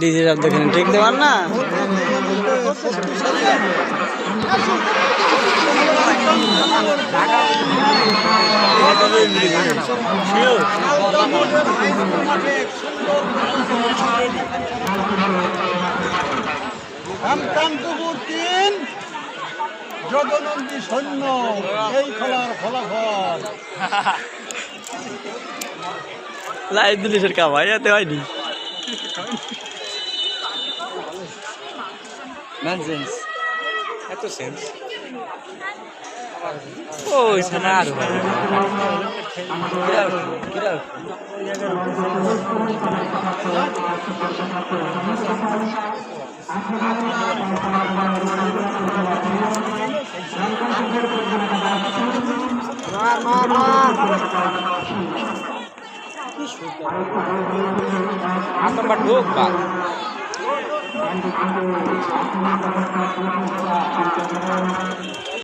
DJ সব দেখেন ঠিক দেওয়ার না জগনন্দী সৈন্য এই খেলার ফলাফল লাইভ দিলিসের কামাই এতে হয়নি। Nonsense. É tu sense. Oh, it's Hanaro. Get Ini sudah akan berdoa